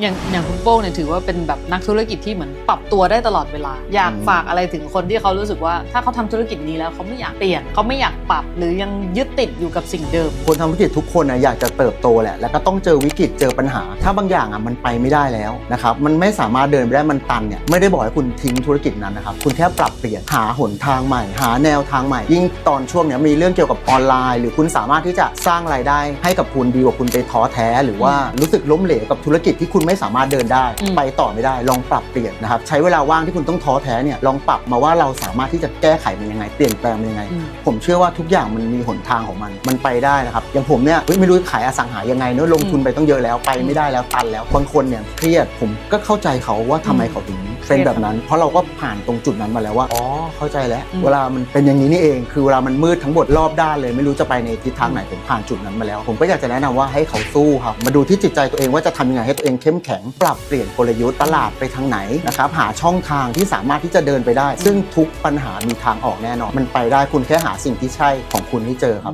อย่างอย่างคุณโป้งเนี่ยถือว่าเป็นแบบนักธุรกิจที่เหมือนปรับตัวได้ตลอดเวลา อยากฝากอะไรถึงคนที่เขารู้สึกว่า ถ้าเขาทำธุรกิจนี้แล้วเขาไม่อยากเปลี่ยนเขาไม่อยากปรับหรือยังยึดติดอยู่กับสิ่งเดิม คนทำธุรกิจทุกคนนะอยากจะเติบโตแหละแล้วก็ต้องเจอวิกฤตเจอปัญหา ถ้าบางอย่างอะมันไปไม่ได้แล้วนะครับมันไม่สามารถเดินไปได้มันตันเนี่ยไม่ได้บอกให้คุณทิ้งธุรกิจนั้นนะครับคุณแค่ปรับเปลี่ยนหาหนทางใหม่ หาแนวทางใหม่ ยิ่งตอนช่วงเนี้ยมีเรื่องเกี่ยวกับออนไลน์ หรือคุณสามารถที่จะสร้างรายได้ให้กับคุณดีกว่าคุณไปท้อแท้ หรือว่ารู้สึกล้มเหลวกับธุรกิจที่คุณไม่สามารถเดินได้อืมไปต่อไม่ได้ลองปรับเปลี่ยนนะครับใช้เวลาว่างที่คุณต้องท้อแท้เนี่ยลองปรับมาว่าเราสามารถที่จะแก้ไขมันยังไง เปลี่ยนแปลงมันยังไงอืมผมเชื่อว่าทุกอย่างมันมีหนทางของมันมันไปได้นะครับอย่างผมเนี่ยเฮ้ยไม่รู้จะขายอสังหายังไงเนอะลงทุนไปต้องเยอะแล้วไปไม่ได้แล้วตันแล้วบางคนเนี่ยเครียดผมก็เข้าใจเขาว่าทำไมเขาถึง เป็นแบบนั้น เพราะเราก็ผ่านตรงจุดนั้นมาแล้วว่า อ๋อ เข้าใจแล้วอืมเวลามันเป็นอย่างนี้นี่เอง คือเวลามันมืดทั้งหมดรอบด้านเลยไม่รู้จะไปในทิศทางไหนผมผ่านจุดนั้นมาแล้ว ผมก็อยากจะแนะนำว่าให้เขาสู้ครับ มาดูที่จิตใจตัวเองว่าจะทำยังไงให้ตัวเองเข้มแข็ง ปรับเปลี่ยนกลยุทธ์ตลาดไปทางไหนนะครับ หาช่องทางที่สามารถที่จะเดินไปได้ ซึ่งทุกปัญหามีทางออกแน่นอน มันไปได้คุณแค่หาสิ่งที่ใช่ของคุณให้เจอครับ